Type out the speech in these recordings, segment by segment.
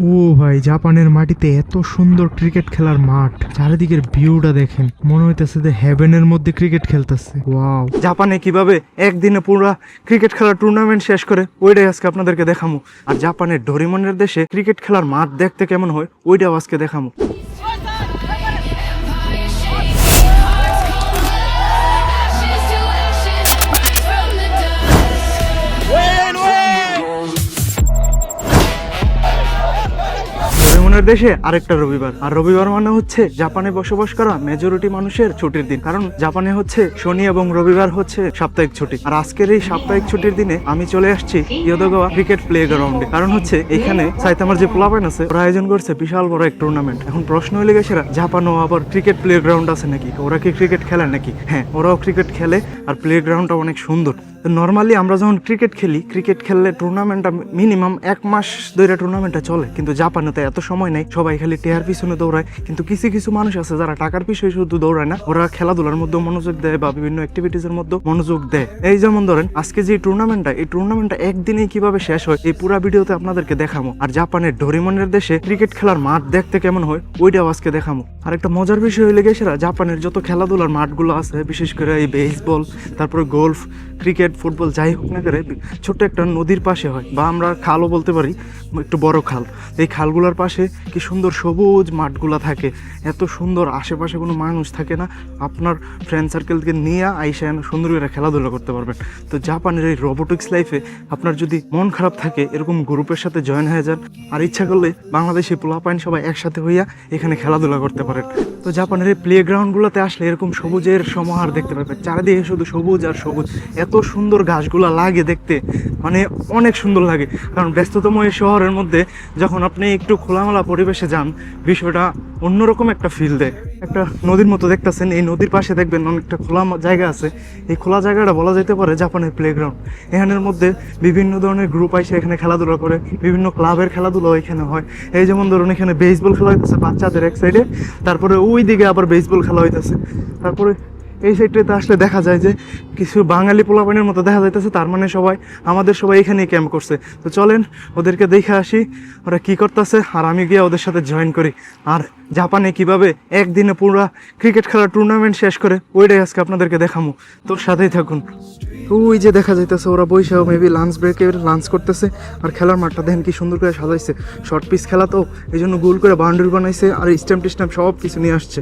ও ভাই, জাপানের মাটিতে এত সুন্দর ক্রিকেট খেলার মাঠ। চারিদিকের ভিউটা দেখেন। মনে হইতেছে যে হেভেনের মধ্যে ক্রিকেট খেলতেছে। ওয়াও। জাপানে কীভাবে একদিনে পুরো ক্রিকেট খেলার টুর্নামেন্ট শেষ করে, ওইটাই আজকে আপনাদেরকে দেখামো। আর জাপানের ডোরিমনের দেশে ক্রিকেট খেলার মাঠ দেখতে কেমন হয়, ওইটাও আজকে দেখামু। ডোরিমনের দেশে আরেকটা রবিবার। আর রবিবার মানে হচ্ছে জাপানে বসবাস করা মেজরিটি মানুষের ছুটির দিন। কারণ জাপানে হচ্ছে শনি এবং রবিবার হচ্ছে সাপ্তাহিক ছুটি। আর আজকের এই সাপ্তাহিক ছুটির দিনে আমি চলে আসছি ইয়োদোগাওয়া ক্রিকেট প্লে গ্রাউন্ডে কারণ হচ্ছে এখানে সাইতামার যে প্লাবান আছে, ওরা আয়োজন করছে বিশাল বড় এক টুর্নামেন্ট এখন প্রশ্ন হয়ে গেছে জাপানও আবার ক্রিকেট প্লে গ্রাউন্ড আছে নাকি? ওরা কি ক্রিকেট খেলে নাকি? হ্যাঁ ওরাও ক্রিকেট খেলে আর প্লে গ্রাউন্ডটা অনেক সুন্দর। নর্মালি আমরা যখন ক্রিকেট খেলি, ক্রিকেট খেললে টুর্নামেন্টটা মিনিমাম এক মাস ধরে টুর্নামেন্টটা চলে। কিন্তু জাপানে তো এত সময় নেই, সবাই খালি টেয়ার পিছনে দৌড়ায়। কিন্তু কিছু কিছু মানুষ আছে যারা টাকার পিছনে শুধু দৌড়ায় না, ওরা খেলাধুলার মধ্যে মনোযোগ দেয় বা বিভিন্ন অ্যাক্টিভিটিসের মধ্যে মনোযোগ দেয়। এই যেমন ধরেন, আজকে যে টুর্নামেন্টটা এই টুর্নামেন্টটা একদিনেই কীভাবে শেষ হয়, এই পুরো ভিডিওতে আপনাদেরকে দেখাবো আর জাপানের ডোরিমনের দেশে ক্রিকেট খেলার মাঠ দেখতে কেমন হয়, ওইটাও আজকে দেখামো। আর একটা মজার বিষয় হইলে গেছেরা জাপানের যত খেলাধুলার মাঠগুলো আছে, বিশেষ করে এই বেসবল তারপরে গোলফ ক্রিকেট ফুটবল যাই হোক না করে ছোট্ট একটা নদীর পাশে হয়, বা আমরা খালও বলতে পারি, একটু বড় খাল। এই খালগুলোর পাশে কি সুন্দর সবুজ মাঠগুলা থাকে। এত সুন্দর আশেপাশে কোনো মানুষ থাকে না। আপনার ফ্রেন্ড সার্কেলকে নিয়ে আইসা এনে সুন্দর করে খেলাধুলা করতে পারবেন। তো জাপানের এই রোবোটিক্স লাইফে আপনার যদি মন খারাপ থাকে, এরকম গ্রুপের সাথে জয়েন হয়ে যান। আর ইচ্ছা করলে বাংলাদেশি পোলাপাইন সবাই একসাথে হইয়া এখানে খেলাধুলা করতে পারেন। তো জাপানের এই প্লে গ্রাউন্ডগুলোতে আসলে এরকম সবুজের সমাহার দেখতে পাবেন। চারিদিকে শুধু সবুজ আর সবুজ। এত সুন্দর ঘাসগুলা লাগে দেখতে। মানে অনেক সুন্দর লাগে। কারণ ব্যস্ততম এই শহরের মধ্যে যখন আপনি একটু খোলামেলা পরিবেশে যান, বিষয়টা অন্যরকম একটা ফিল দেয়। একটা নদীর মতো দেখতেছেন, এই নদীর পাশে দেখবেন অনেকটা খোলা জায়গা আছে। এই খোলা জায়গাটা বলা যেতে পারে জাপানের প্লেগ্রাউন্ড এখানের মধ্যে বিভিন্ন ধরনের গ্রুপ আইসে এখানে খেলাধুলা করে, বিভিন্ন ক্লাবের খেলাধুলা এখানে হয়। এই যেমন ধরুন, এখানে বেসবল খেলা হইতেছে বাচ্চাদের এক সাইডে তারপরে ওই দিকে আবার বেসবল খেলা হইতেছে। তারপরে এই সাইডটাতে আসলে দেখা যায় যে কিছু বাঙালি পোলাপানের মতো দেখা যাইতেছে, তার মানে সবাই, আমাদের সবাই এখানেই ক্যাম্প করছে। তো চলেন, ওদেরকে দেখে আসি, ওরা কি করতেছে, আর আমি গিয়ে ওদের সাথে জয়েন করি। আর জাপানে কীভাবে একদিনে পুরো ক্রিকেট খেলার টুর্নামেন্ট শেষ করে, ওইটাই আজকে আপনাদেরকে দেখামো। তোর সাথেই থাকুন। ওই যে দেখা যাইতেছে, ওরা বৈশা মেবি লাঞ্চ ব্রেকে লাঞ্চ করতেছে, আর খেলার মাঠটা দেখেন কি সুন্দর করে সাজাইছে। শর্ট পিস খেলা তো এই জন্য গোল করে বাউন্ডারি বানাইছে, আর স্ট্যাম্প টিস্ট্যাম্প সব কিছু নিয়ে আসছে।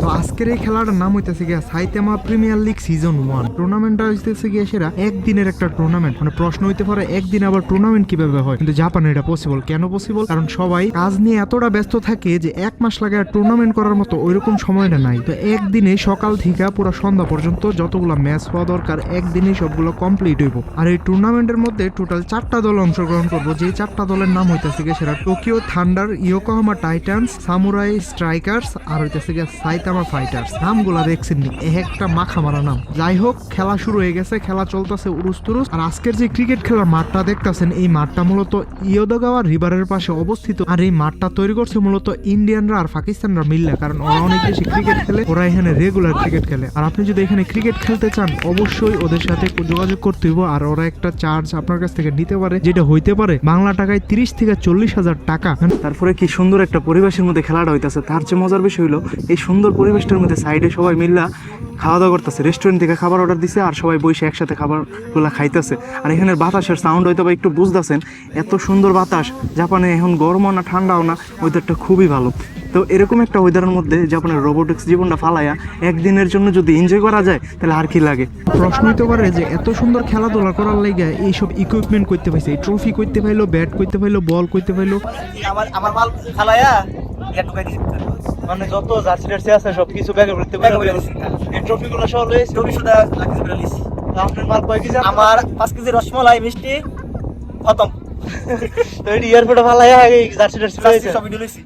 তো আজকের এই খেলাটার নাম হইতেছে গিয়া Saitama premier league season one টুর্নামেন্টটা হইতেছে গিয়া সেরা একদিনের একটা টুর্নামেন্ট মানে প্রশ্ন হইতে পারে, একদিন আবার টুর্নামেন্ট কীভাবে হয়? কিন্তু জাপানে এটা পসিবল কেন পসিবল কারণ সবাই কাজ নিয়ে এতটা ব্যস্ত থাকে যে এক মাস লাগে টুর্নামেন্ট করার মতো ওইরকম সময়টা নাই। তো একদিনে সকাল থেকে পুরো সন্ধ্যা পর্যন্ত যতগুলো ম্যাচ হওয়া দরকার একদিনে সবগুলো কমপ্লিট হইব। আর এই টুর্নামেন্টের মধ্যে টোটাল চারটা দল অংশগ্রহণ করব। যে চারটা দলের নাম হইতেছে গিয়ে সেটা Tokyo Thunder Yokohama Titans Samurai Strikers আর হইতেছে গিয়ে সাইতামা ফাইটার্স নামগুলা দেখছেন একটা মাখা মারা নাম। যাই হোক খেলা শুরু হয়ে গেছে, খেলা চলতেছে উরুস তুরুস। আর আজকের যে ক্রিকেট খেলার মাঠটা দেখতাছেন, এই মাঠটা মূলত ইয়োদগাওয়া রিভারের পাশে অবস্থিত। আর এই মাঠটা তৈরি করছে মূলত ইন্ডিয়ানরা আর পাকিস্তানরা মিললে, কারণ ওরা অনেক বেশি ক্রিকেট খেলে, ওরা এখানে রেগুলার ক্রিকেট খেলে। আর আপনি যদি এখানে ক্রিকেট খেলতে চান, অবশ্যই ওদের সাথে যোগাযোগ করতে হইব। আর ওরা একটা চার্জ আপনার কাছ থেকে নিতে পারে, যেটা হইতে পারে বাংলা টাকায় তিরিশ থেকে চল্লিশ হাজার টাকা। তারপরে কি সুন্দর একটা পরিবেশের মধ্যে খেলাটা হইতাছে, তার চেয়ে মজার বিষয় হলো এই সুন্দর পরিবেশটার মধ্যে সাইডে সবাই মিল্লা খাওয়া দাওয়া করতেছে রেস্টুরেন্ট থেকে খাবার অর্ডার দিছে আর সবাই বসে একসাথে খাবারগুলো খাইতেছে। আর এখানের বাতাসের সাউন্ড হয়তো বা একটু বুঝতেছেন এত সুন্দর বাতাস জাপানে এখন গরমও না ঠান্ডাও না ওয়েদারটা খুবই ভালো। তো এরকম একটা ওয়েদারের মধ্যে জাপানের রোবোটিক্স জীবনটা ফালাইয়া একদিনের জন্য যদি এনজয় করা যায় তাহলে আর কি লাগে? প্রশ্ন হইতে পারে যে এত সুন্দর খেলাধুলা করার লাগে এইসব ইকুইপমেন্ট করতে পাইছে এই ট্রফি করতে পাইলো ব্যাট করতে পাইলো বল করতে পাইলো। আমার আমার মাল ইয়া দিছি। মানে যত জার্সি আছে সব কিছু ব্যাগে ভর্তি করে। এই ট্রফিগুলো সহ লয়েছে ট্রফি লাগছে আপনার মাল কয় কেজি আমার পাঁচ কেজি রসমালাই মিষ্টি খতম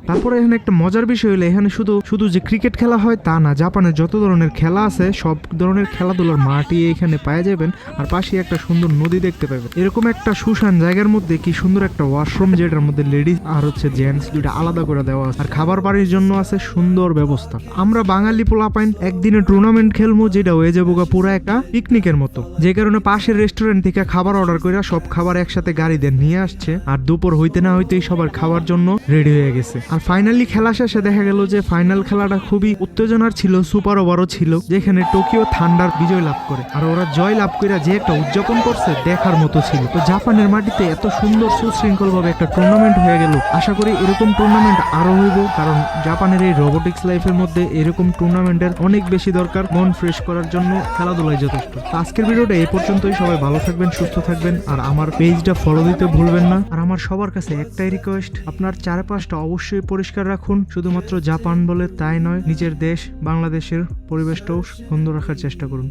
তারপরে এখানে একটা মজার বিষয় হলো এখানে শুধু শুধু যে ক্রিকেট খেলা হয় তা না জাপানের যত ধরনের খেলা আছে সব ধরনের খেলাধুলার মাটি এখানে পাওয়া যাবেন আর পাশে একটা সুন্দর নদী দেখতে পাবেন। এরকম একটা সুশান জায়গার মধ্যে কি সুন্দর একটা ওয়াশরুম যেটার মধ্যে লেডিস আর হচ্ছে জেন্টস দুইটা আলাদা করে দেওয়া আছে। আর খাবার বাড়ির জন্য আছে সুন্দর ব্যবস্থা। আমরা বাঙালি পোলাপাইন একদিনে টুর্নামেন্ট খেলব যেটা হয়ে যাব গা পুরো একটা পিকনিকের মতো। যে কারণে পাশের রেস্টুরেন্ট থেকে খাবার অর্ডার করে সব খাবার একসাথে গাড়ি দিয়ে নিয়ে আসছে আর দুপুর হইতে না হইতেই সবার খাওয়ার জন্য রেডি হয়ে গেছে। আর ফাইনালি খেলা শেষে দেখা গেল যে ফাইনাল খেলাটা খুবই উত্তেজনার ছিল সুপার ওভারও ছিল, যেখানে টোকিও থান্ডার বিজয় লাভ করে। আর ওরা জয় লাভ করে যে একটা উদযাপন করছে দেখার মতো ছিল। তো জাপানের মাটিতে এত সুন্দর সুশৃঙ্খল ভাবে একটা টুর্নামেন্ট হয়ে গেল। আশা করি এরকম টুর্নামেন্ট আরও হইব, কারণ জাপানের এই রোবোটিক্স লাইফের মধ্যে এরকম টুর্নামেন্টের অনেক বেশি দরকার মন ফ্রেশ করার জন্য খেলাধুলাই যথেষ্ট। আজকের ভিডিওটা এই পর্যন্তই। সবাই ভালো থাকবেন, সুস্থ থাকবেন, আর আমার পেজটা ফলো দিতে ভুলবেন না। আর আমার সবার কাছে একটাই রিকোয়েস্ট আপনার চারপাশটা অবশ্যই পরিষ্কার রাখুন। শুধুমাত্র জাপান বলে তাই নয়, নিজের দেশ, বাংলাদেশের পরিবেশটাও সুন্দর রাখার চেষ্টা করুন।